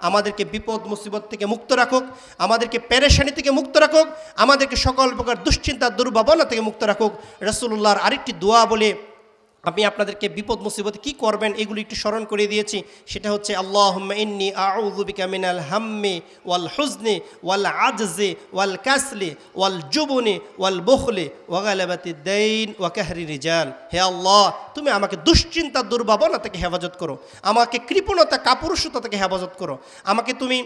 আমাদেরকে বিপদ, মুসিবত থেকে মুক্ত রাখুক, আমাদেরকে পেরেশানি থেকে মুক্ত রাখুক, আমাদেরকে সকল প্রকার দুশ্চিন্তা, দুর্ভাবনা থেকে মুক্ত রাখুক। রসুল্লাহর আরেকটি দোয়া বলে আমি আপনাদেরকে বিপদ মুসিবতে কি করবেন এগুলি একটু স্মরণ করে দিয়েছি। সেটা হচ্ছে আল্লাহ ইন্নি আউযুবিকা মিনাল হাম্মি ওয়াল হুজনি ওয়াল আজজি ওয়াল কাসলি ওয়াল জুবনি ওয়াল বুখলি ওয়াগালাবাতি দেইন ওয়া কাহরি রিজাল। হে আল্লাহ, তুমি আমাকে দুশ্চিন্তা, দুর্ভাবনা থেকে হেফাজত করো। আমাকে কৃপণতা, কাপুরুষতা থেকে হেফাজত করো। আমাকে তুমি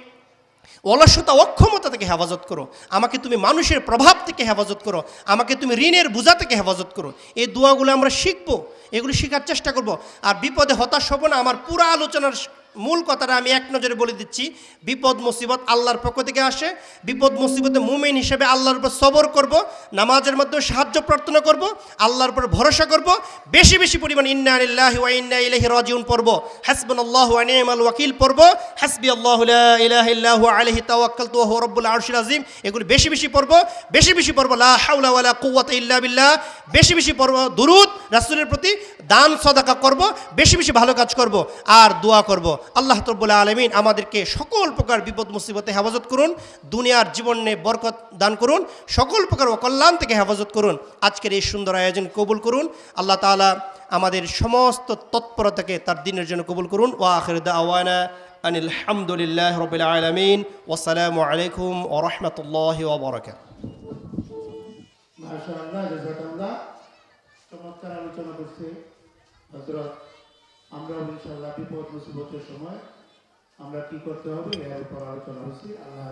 অলসতা, অক্ষমতা থেকে হেফাজত করো। আমাকে তুমি মানুষের প্রভাব থেকে হেফাজত করো। আমাকে তুমি ঋণের বোঝা থেকে হেফাজত করো। এই দোয়াগুলো আমরা শিখব, এগুলো শেখার চেষ্টা করব। আর বিপদে হতাশ হব না, আমার পুরো আলোচনার মূল কথাটা আমি এক নজরে বলে দিচ্ছি, বিপদ, মুসিবত আল্লাহর পক্ষ থেকে আসে। বিপদ, মুসিবতে মুমিন হিসেবে আল্লাহর উপর সবর করব, নামাজের মধ্যে সাহায্য প্রার্থনা করব, আল্লাহর উপর ভরসা করব। বেশি বেশি পরিমাণ ইন্না ওয়া ইন্না ইলাইহি রাজিউন পড়ব। হাসবুনাল্লাহু ওয়া নি'মাল ওয়াকিল পড়ব। হাসবি আল্লাহু লা ইলাহা ইল্লাহু তাওয়াক্কালতু ওয়া হুয়া রাব্বুল আরশিল আযীম। এগুলো বেশি বেশি পড়ব। বেশি বেশি পড়ব লা হাওলা ওয়ালা কুওয়াতা ইল্লা বিল্লাহ। বেশি বেশি পড়ব দুরুদ, রাসূলের প্রতি দান, সদাকা করব। বেশি বেশি ভালো কাজ করব। আর দোয়া করব। আল্লাহ তব্বুল আলমিন আমাদেরকে সকল প্রকার বিপদ মুসিবতে হেফাজত করুন, দুনিয়ার জীবনে বরকত দান করুন, সকল প্রকার অকল্যাণ থেকে হেফাজত করুন। আজকের এই সুন্দর আয়োজন কবুল করুন। আল্লাহ তাআলা আমাদের সমস্ত তৎপরতাকে তার দিনের জন্য কবুল করুন। ওয়া আখির দাওয়ানা আনিল হামদুলিল্লাহ রবিল আলমিন। ওসালামু আলাইকুম ও রহমতুল্লাহ ওবরাকাত মাশাআল্লাহ জাযাকাল্লাহ চমৎকার আলোচনা করছে হযরত আমরা ইনশাআল্লাহ বিপদ মুসিবতের সময় আমরা কি করতে হবে এর উপর আলোচনা হচ্ছে আল্লাহ